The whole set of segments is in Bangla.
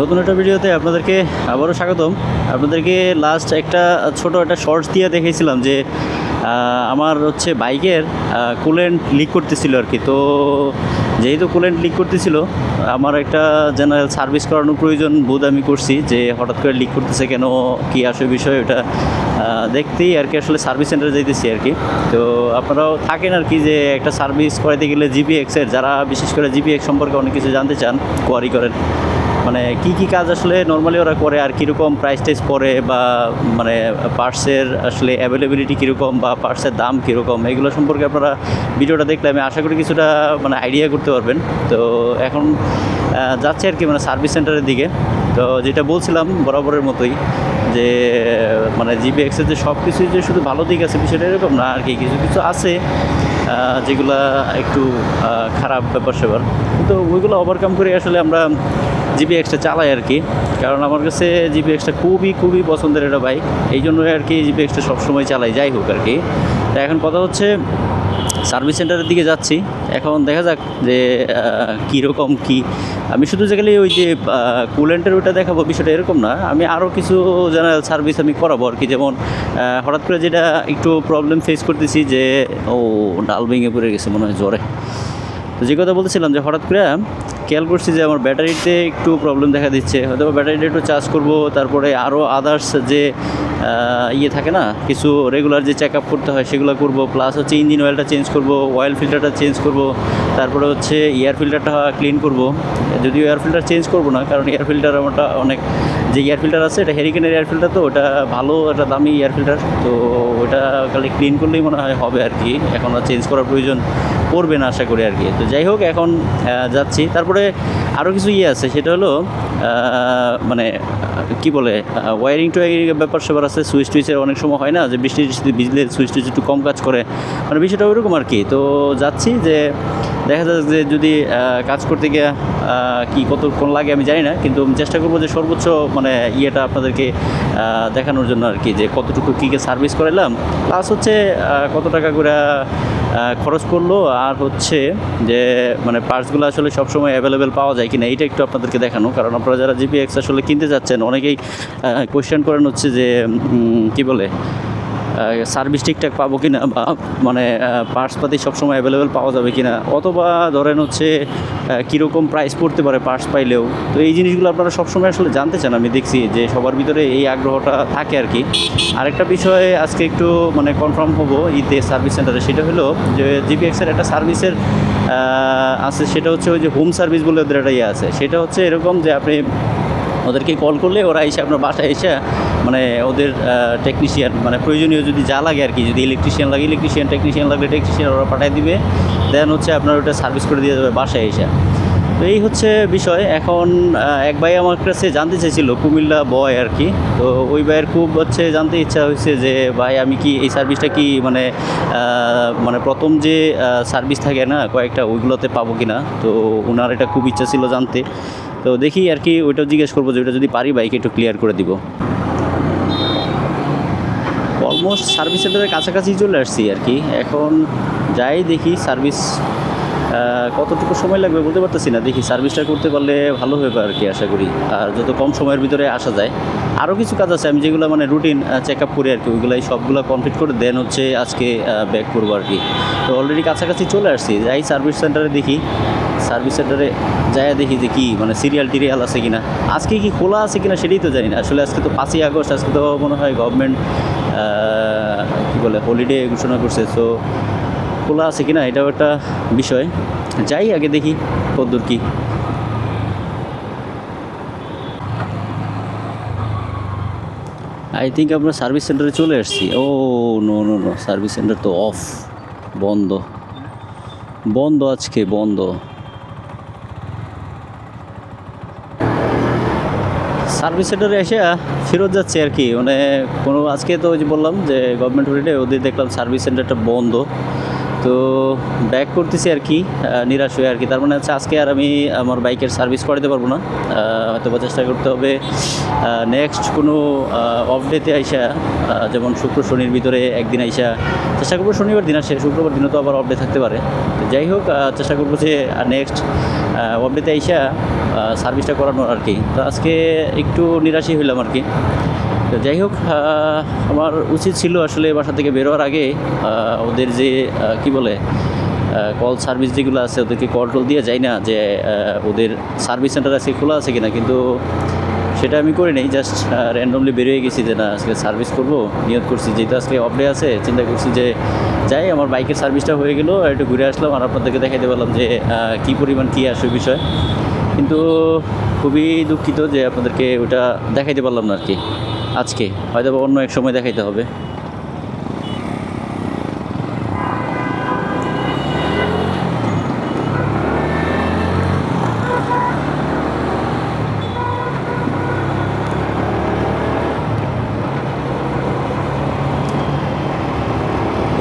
নতুন একটা ভিডিওতে আপনাদেরকে আবারও স্বাগতম। আপনাদেরকে লাস্ট একটা ছোট একটা শর্টস দিয়ে দেখেছিলাম যে আমার হচ্ছে বাইকের কুলেন্ট লিক করতেছিল আর কি। তো যেহেতু কুলেন্ট লিক করতেছিল, আমার একটা জেনারেল সার্ভিস করানোর প্রয়োজন বোধ আমি করছি যে, হঠাৎ করে লিক করতেছে কেন, কি আসে বিষয় ওটা দেখতেই আর কি আসলে সার্ভিস সেন্টারে যাইতেছি আর কি। তো আপনারাও থাকেন আর কি যে, একটা সার্ভিস করাতে গেলে জিপিএক্সের যারা বিশেষ করে জিপিএক্স সম্পর্কে অনেক কিছু জানতে চান কোয়ারি করেন। মানে কি কি কাজ আসলে নর্মালি ওরা করে আর কীরকম প্রাইস টেস পড়ে বা মানে পার্টসের আসলে অ্যাভেলেবিলিটি কীরকম বা পার্টসের দাম কীরকম, এগুলো সম্পর্কে আপনারা ভিডিওটা দেখলে আমি আশা করি কিছুটা মানে আইডিয়া করতে পারবেন। তো এখন যাচ্ছে আর কি মানে সার্ভিস সেন্টারের দিকে। তো যেটা বলছিলাম বরাবরের মতোই যে মানে জিবিএক্সের যে সব কিছুই যে শুধু ভালো দিক আছে বিষয়টা এরকম না, আর কি কিছু কিছু আছে যেগুলা একটু খারাপ ব্যাপার স্যাপার কিন্তু ওইগুলো ওভারকাম করে আসলে আমরা জিবি এক্সটা চালাই আর কি। কারণ আমার কাছে জিবি এক্সটা খুবই খুবই পছন্দের একটা বাইক এই জন্য আর কি জিবি এক্সটা সবসময় চালাই, যাই হোক আর কি। তা এখন কথা হচ্ছে সার্ভিস সেন্টারের দিকে যাচ্ছি। এখন দেখা যাক যে কীরকম কি। আমি শুধু যেগুলি ওই যে কুলেন্টের ওইটা দেখাবো, বিষয়টা এরকম না। আমি আরও কিছু জেনারেল সার্ভিস আমি করাবো আর কি। যেমন হঠাৎ করে যেটা একটু প্রবলেম ফেস করতেছি যে, ও, ডাল ভেঙে পড়ে গেছে, মনে হয় জ্বরে। তো যে কথা বলছিলাম যে হঠাৎ করে খেয়াল করছি যে আমার ব্যাটারিতে একটু প্রবলেম দেখা দিচ্ছে। হয়তো ব্যাটারিটা একটু চার্জ করব, তারপরে আরও আদার্স যে ইয়ে থাকে না, কিছু রেগুলার যে চেক করতে হয় সেগুলো করব প্লাস হচ্ছে ইঞ্জিন অয়েলটা চেঞ্জ করব অয়েল ফিল্টারটা চেঞ্জ করব, তারপরে হচ্ছে এয়ার ফিল্টারটা ক্লিন করব। যদিও এয়ার ফিল্টার চেঞ্জ করব না, কারণ এয়ার ফিল্টার আমারটা অনেক, যে এয়ার ফিল্টার আছে, এটা হেরিকেনের এয়ার ফিল্টার তো, ওটা ভালো একটা দামি এয়ার ফিল্টার তো ওটা খালি ক্লিন করলেই মনে হয় হবে আর কি, এখন আর চেঞ্জ করার প্রয়োজন পড়বে না আশা করি আর কি। তো যাই হোক, এখন যাচ্ছি। তারপরে আরও কিছু ইয়ে আছে, সেটা হলো মানে কি বলে ওয়ারিং টোয়ারিং ব্যাপার স্যাপার আছে সুইচ টুইচের অনেক সময় হয় না যে বৃষ্টি ভিজলে সুইচ টুইচ একটু কম কাজ করে। মানে বিষয়টা ওইরকম আর কি। তো যাচ্ছি যে দেখা যাচ্ছে যে যদি কাজ করতে গিয়ে কি কতক্ষণ লাগে আমি জানি না। কিন্তু চেষ্টা করব যে সর্বোচ্চ মানে ইয়েটা আপনাদেরকে দেখানোর জন্য আর কি, যে কতটুকু কী কী সার্ভিস করালাম প্লাস হচ্ছে কত টাকা করে খরচ করল আর হচ্ছে যে মানে পার্টসগুলো আসলে সবসময় অ্যাভেলেবেল পাওয়া যায় কি না এইটা একটু আপনাদেরকে দেখানো। কারণ আপনারা যারা জিপিএক্স আসলে কিনতে যাচ্ছেন অনেকেই কোয়েশ্চেন করেন হচ্ছে যে কি বলে? সার্ভিস ঠিকঠাক পাবো কিনা বা মানে পার্টস পাতি সবসময় অ্যাভেলেবেল পাওয়া যাবে কিনা, অথবা ধরেন হচ্ছে কীরকম প্রাইস পড়তে পারে পার্টস পাইলেও, তো এই জিনিসগুলো আপনারা সবসময় আসলে জানতে চান, আমি দেখছি যে সবার ভিতরে এই আগ্রহটা থাকে আর কি। আরেকটা বিষয়ে আজকে একটু মানে কনফার্ম হব ইতে সার্ভিস সেন্টারে সেটা হলো যে জিপিএক্সের একটা সার্ভিসের আছে, সেটা হচ্ছে ওই যে হোম সার্ভিস বলে ওদের একটা ইয়ে আছে। সেটা হচ্ছে এরকম যে আপনি ওদেরকে কল করলে ওরা এসে আপনার বাসায় এসে মানে ওদের টেকনিশিয়ান মানে প্রয়োজনীয় যদি যা লাগে আর কি, যদি ইলেকট্রিশিয়ান লাগে ইলেকট্রিশিয়ান টেকনিশিয়ান লাগলে টেকনিশিয়ান ওরা পাঠিয়ে দিবে। দেন হচ্ছে আপনার ওটা সার্ভিস করে দিয়ে যাবে বাসায় এসে। তো এই হচ্ছে বিষয়। এখন এক ভাই আমার কাছে জানতে চাইছিল, কুমিল্লা বয় আর কি। তো ওই ভাইয়ের খুব হচ্ছে জানতে ইচ্ছা হয়েছে যে, ভাই, আমি কি এই সার্ভিসটা কি মানে মানে প্রথম যে সার্ভিস থাকে না, কয়েকটা, ওইগুলোতে পাবো কি না? তো ওনার এটা খুব ইচ্ছা ছিল জানতে। তো দেখি আর কি, ওইটাও জিজ্ঞেস করব যে, ওইটা যদি পারি বাইক একটু ক্লিয়ার করে দিব। অলমোস্ট সার্ভিস সেন্টারের কাছাকাছি চলে আসছি আর কি। এখন যাই দেখি সার্ভিস কতটুকু সময় লাগবে বলতে পারতেছি না। দেখি সার্ভিসটা করতে পারলে ভালো হবে আর কি আশা করি। আর যত কম সময়ের ভিতরে আসা যায়। আরও কিছু কাজ আছে, আমি যেগুলো মানে রুটিন চেক আপ করি আর কি, ওইগুলাই সবগুলো কমপ্লিট করে দেন হচ্ছে আজকে ব্যাক করব আর কি। তো অলরেডি কাছাকাছি চলে আসছি, যাই সার্ভিস সেন্টারে দেখি। সার্ভিস সেন্টারে যাই দেখি যে কি মানে সিরিয়াল টিরিয়াল আছে কিনা। আজকে কি খোলা আছে কিনা সেটাই তো জানি না। আসলে আজকে তো পাঁচই আগস্ট, আজকে তো মনে হয় গভর্নমেন্ট কী বলে হলিডে ঘোষণা করছে তো খোলা আছে কিনা এটাও একটা বিষয়। যাই, আগে দেখি কদ্দূর কি। আই থিঙ্ক আমরা সার্ভিস সেন্টারে চলে আসছি। ও no no no service center তো অফ বন্ধ। বন্ধ আজকে, বন্ধ। সার্ভিস সেন্টারে এসে ফেরত যাচ্ছে আর কি। মানে কোনো, আজকে তো ওই যে বললাম যে গভর্নমেন্ট হলিডে ওদের দেখলাম সার্ভিস সেন্টারটা বন্ধ। তো ব্যাক করতেছি আর কি নিরাশ হয়ে আর কি। তার মানে হচ্ছে আজকে আর আমি, আমার বাইকের সার্ভিস করাতে পারব না। হয়তো বা চেষ্টা করতে হবে নেক্সট কোনো অফ ডেতে আইসা যেমন শুক্র শনির ভিতরে একদিন আইসা, চেষ্টা করব শনিবার দিন আসে, শুক্রবার দিনও তো আবার অফ ডে থাকতে পারে। তো যাই হোক চেষ্টা করব যে নেক্সট অফ ডেতে আইসা সার্ভিসটা করানোর আর কি। তো আজকে একটু নিরাশই হইলাম আর কি। তো যাই হোক আমার উচিত ছিল আসলে বাসা থেকে বেরোয়ার আগে ওদের যে কি বলে কল সার্ভিস যেগুলো আছে, ওদেরকে কল টল দিয়ে যাই না যে ওদের সার্ভিস সেন্টার আজকে খোলা আছে কিনা। কিন্তু সেটা আমি করি নাই জাস্ট র্যান্ডমলি বেরিয়ে গেছি যে না, আজকে সার্ভিস করব নিয়োগ করছি। যেহেতু আজকে অফ ডে আছে, চিন্তা করছি যে, যাই, আমার বাইকের সার্ভিসটা হয়ে গেলো, আর একটু ঘুরে আসলাম, আর আপনাদেরকে দেখাইতে পারলাম যে কী পরিমাণ, কী আসে বিষয়। কিন্তু খুবই দুঃখিত যে আপনাদেরকে ওটা দেখাইতে পারলাম না আর কি। আজকে। হয়তো অন্য এক সময় দেখাইতে হবে।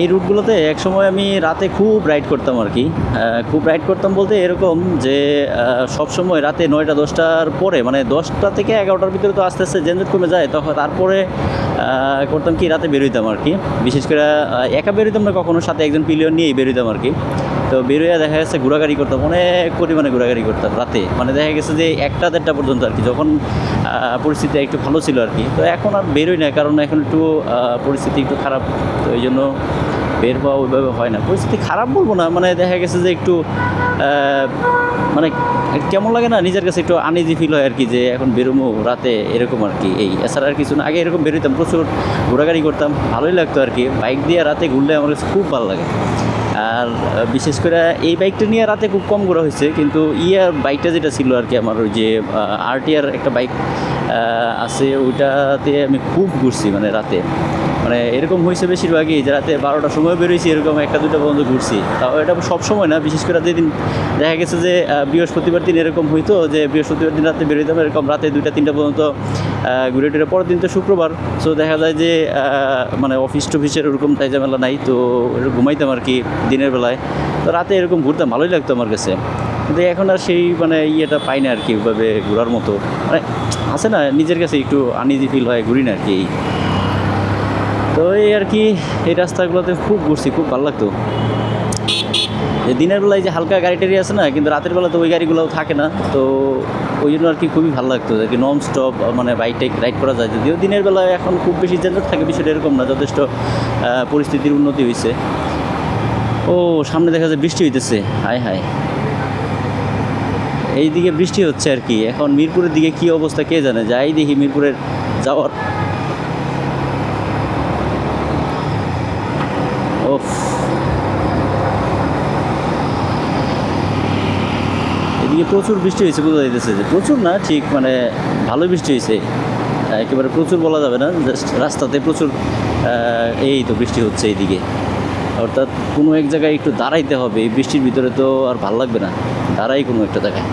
এই রুটগুলোতে একসময় আমি রাতে খুব রাইড করতাম আর কি খুব রাইড করতাম বলতে এরকম যে সব সময় রাতে নয়টা, দশটার পরে মানে দশটা থেকে এগারোটার ভিতরে তো আস্তে আস্তে জেনজট কমে যায় তখন তারপরে করতাম কি রাতে বেরোইতাম আর কি বিশেষ করে একা বেরোইতাম না কখনো, সাথে একজন পিলিয়ন নিয়েই বেরোইতাম আর কি তো বেরোয়া দেখা গেছে ঘোরাঘুরি করতাম, অনেক পরিমাণে ঘোরাঘুরি করতাম রাতে। মানে দেখা গেছে যে, একটা দেড়টা পর্যন্ত আর কি যখন পরিস্থিতি একটু ভালো ছিল আর কি তো এখন আর বেরোই না, কারণ এখন একটু পরিস্থিতি একটু খারাপ। তো এই জন্য বের হওয়া ওইভাবে হয় না। পরিস্থিতি খারাপ বলব না মানে দেখা গেছে যে একটু মানে কেমন লাগে না নিজের কাছে একটু আনইজি ফিল হয় আর কি যে এখন বেরোবো রাতে, এরকম আর কি এই এছাড়া আর কিছু না, আগে এরকম বেরোতাম প্রচুর ঘোরাঘুরি করতাম, ভালোই লাগতো আর কি বাইক দিয়ে রাতে ঘুরলে আমার কাছে খুব ভালো লাগে। আর, বিশেষ করে এই বাইকটা নিয়ে রাতে খুব কম ঘোরা হয়েছে, কিন্তু ইয়ার বাইকটা যেটা ছিল আর কি আমার ওই যে আরটিআর একটা বাইক আছে ওইটাতে আমি খুব ঘুরছি মানে রাতে। মানে এরকম হয়েছে বেশিরভাগই যে রাতে বারোটার সময় বেরোইছি, এরকম একটা দুটো পর্যন্ত ঘুরছি। তাও এটা সব সময় না, বিশেষ করে যেদিন দেখা গেছে যে বৃহস্পতিবার দিন এরকম হইতো যে, বৃহস্পতিবার দিন রাতে বেরোইতাম, এরকম রাতে দুইটা, তিনটা পর্যন্ত ঘুরে টুরে পরের দিন তো শুক্রবার। সো দেখা যায় যে মানে অফিস টফিসের ওরকম তাই ঝামেলা নাই, তো ঘুমাইতাম আর কি দিনের বেলায়। তো রাতে এরকম ঘুরতাম, ভালোই লাগতো আমার কাছে। কিন্তু এখন আর সেই মানে ইয়েটা পাই না আর কি, ওইভাবে ঘোরার মতো। মানে আছে না নিজের কাছে একটু আনইজি ফিল হয়, ঘুরি না আর কি তো এই আর কি, এই রাস্তাগুলোতে খুব ঘুরছি, খুব ভালো লাগতো। দিনের বেলায় যে হালকা গাড়ি টাড়ি আছে না, কিন্তু রাতের বেলা তো ওই গাড়িগুলোও থাকে না, তো ওই জন্য আর কি খুবই ভালো লাগতো, আর কি নন স্টপ মানে বাইক টাইক রাইড করা যায় যদিও। দিনের বেলায় এখন খুব বেশি জেন্ডার থাকে, বিষয়টা এরকম না, যথেষ্ট পরিস্থিতির উন্নতি হয়েছে ও, সামনে দেখা যায় বৃষ্টি হইতেছে, হায় হায়। এইদিকে বৃষ্টি হচ্ছে আর কি। এখন মিরপুরের দিকে কি অবস্থা কে জানে? যাই দেখি মিরপুরের যাওয়ার। এদিকে প্রচুর বৃষ্টি হয়েছে, বোঝা যাইতেছে যে প্রচুর না, ঠিক মানে ভালো বৃষ্টি হয়েছে। একেবারে প্রচুর বলা যাবে না, জাস্ট রাস্তাতে প্রচুর এই তো বৃষ্টি হচ্ছে এইদিকে। অর্থাৎ কোনো এক জায়গায় একটু দাঁড়াইতে হবে, এই বৃষ্টির ভিতরে তো আর ভালো লাগবে না, দাঁড়াই কোনো একটা জায়গায়।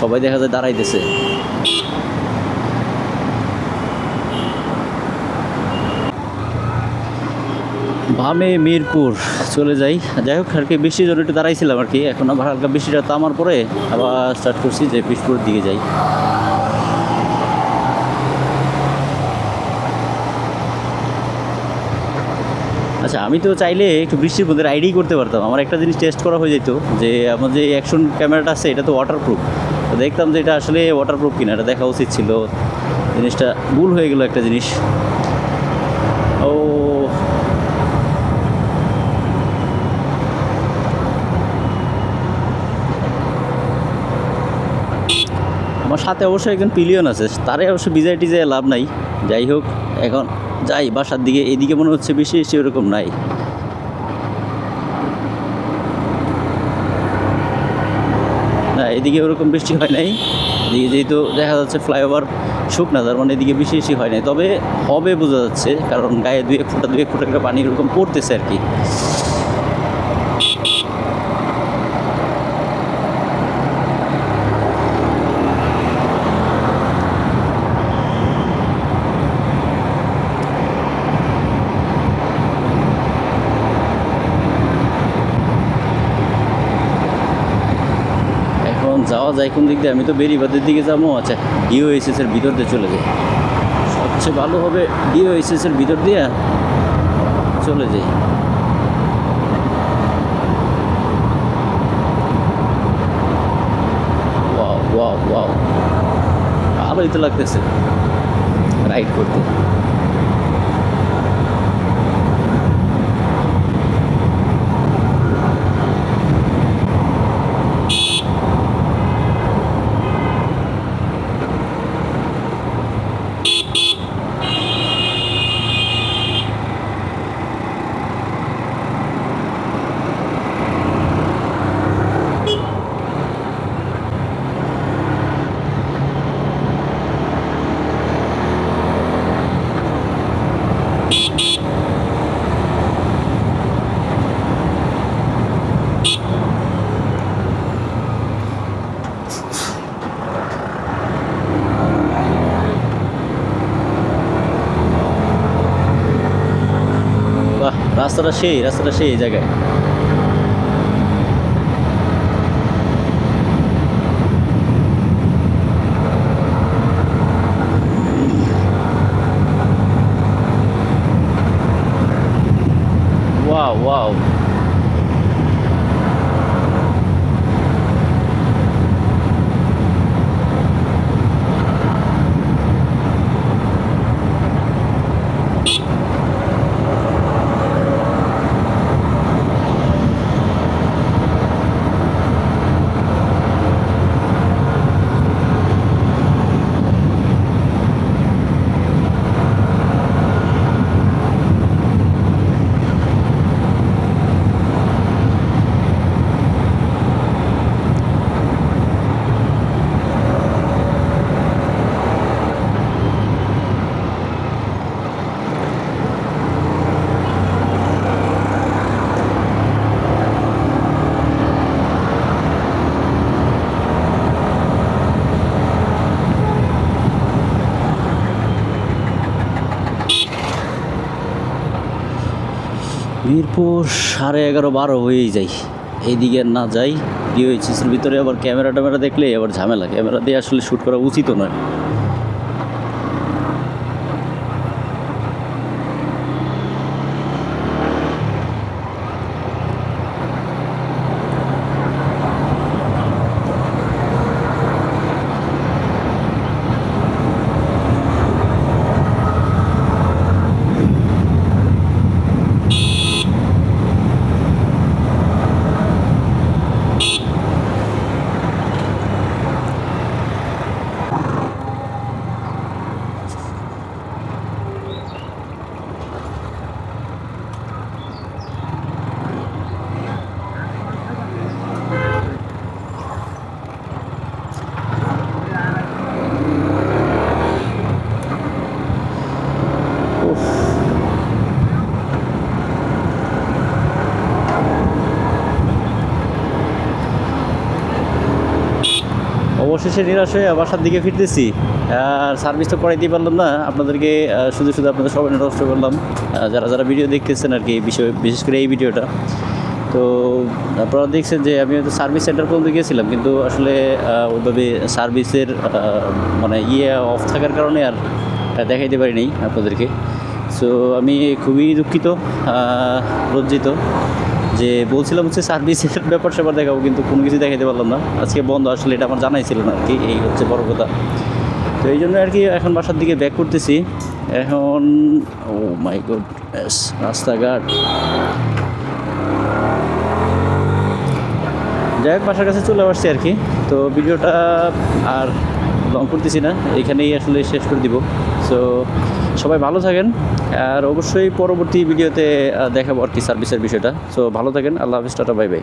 সবাই দেখা যায় দাঁড়াইতেছে। বামে মিরপুর, চলে যাই। যাই হোক, আর কি বৃষ্টি জন্য একটু দাঁড়াইছিলাম আর কি। এখন আবার হালকা বৃষ্টিটা তামার পরে, আবার স্টার্ট করছি যে বিশপুরের দিকে যাই। আচ্ছা আমি তো চাইলে একটু বৃষ্টির মধ্যে রাইডই করতে পারতাম। আমার একটা জিনিস টেস্ট করা হয়ে যেত, যে আমার যে অ্যাকশন ক্যামেরাটা আছে, এটা তো ওয়াটারপ্রুফ দেখতাম যে এটা আসলে ওয়াটারপ্রুফ কিনা, এটা দেখা উচিত ছিল। জিনিসটা ভুল হয়ে গেল একটা জিনিস। ও। আমার সাথে অবশ্যই একজন পিলিয়ন আছে, তারে অবশ্য বিজয় টিজে লাভ নাই। যাই হোক, এখন যাই, বাসার দিকে, এদিকে মনে হচ্ছে বেশি ওরকম নাই। এদিকে ওরকম বৃষ্টি হয় নাই। এদিকে যেহেতু দেখা যাচ্ছে ফ্লাইওভার শুকনা যার মানে এদিকে বেশি বেশি হয় নাই। তবে হবে বোঝা যাচ্ছে, কারণ গায়ে এক ফুটা, দুই এক ফুটা করে পানি এরকম পড়তেছে আর কি। যায় কোন দিক দিয়ে? আমি তো বেরিবাদের দিকে যাব আচ্ছা ডিওএসএস এর ভিতর দিয়ে চলে যাই। সবচেয়ে ভালো হবে ডিওএসএস এর ভিতর দিয়ে চলে যাই। ভালোই তো লাগতেছে। রাইড করতে। রাস্তাটা সেই রাস্তাটা সেই জায়গায়। মিরপুর সাড়ে এগারো বারো হয়েই যাই। এইদিকে না যাই। ডিওএইচএসের ভিতরে আবার ক্যামেরা ট্যামেরা দেখলে আবার ঝামেলা। ক্যামেরা দিয়ে আসলে শ্যুট করা উচিত নয়। অবশেষে নিরাশ হয়ে বাসার দিকে ফিরতেছি। আর সার্ভিস তো করাইতে পারলাম না। আপনাদেরকে শুধু শুধু আপনাদের সবাই নষ্ট করলাম। যারা যারা ভিডিও দেখতেছেন আর কি বিষয়, বিশেষ করে এই ভিডিওটা। তো, আপনারা দেখছেন যে আমি হয়তো সার্ভিস সেন্টার পর্যন্ত গিয়েছিলাম, কিন্তু আসলে ওইভাবে সার্ভিসের মানে ইয়ে অফ থাকার কারণে আর দেখাইতে পারিনি আপনাদেরকে। সো আমি খুবই দুঃখিত লজ্জিত। যে বলছিলাম হচ্ছে সার্ভিসের ব্যাপার স্যাপার দেখাবো, কিন্তু কোনো কিছু দেখাইতে পারলাম না। আজকে বন্ধ, আসলে এটা আমার জানাই ছিল না আর কি, এই হচ্ছে বড় কথা। তো এই জন্য আর কি এখন বাসার দিকে ব্যাক করতেছি। এখন, ও মাই গড রাস্তাঘাট। যাই হোক, বাসার কাছে চলে আসছি আর কি। তো ভিডিওটা আর লং করতেছি না, এখানেই আসলে শেষ করে দিব। সো সবাই ভালো থাকেন। আর অবশ্যই পরবর্তী ভিডিওতে দেখাবো আর কি সার্ভিসের বিষয়টা। সো ভালো থাকেন। আল্লাহ হাফিজ, টাটা বাই বাই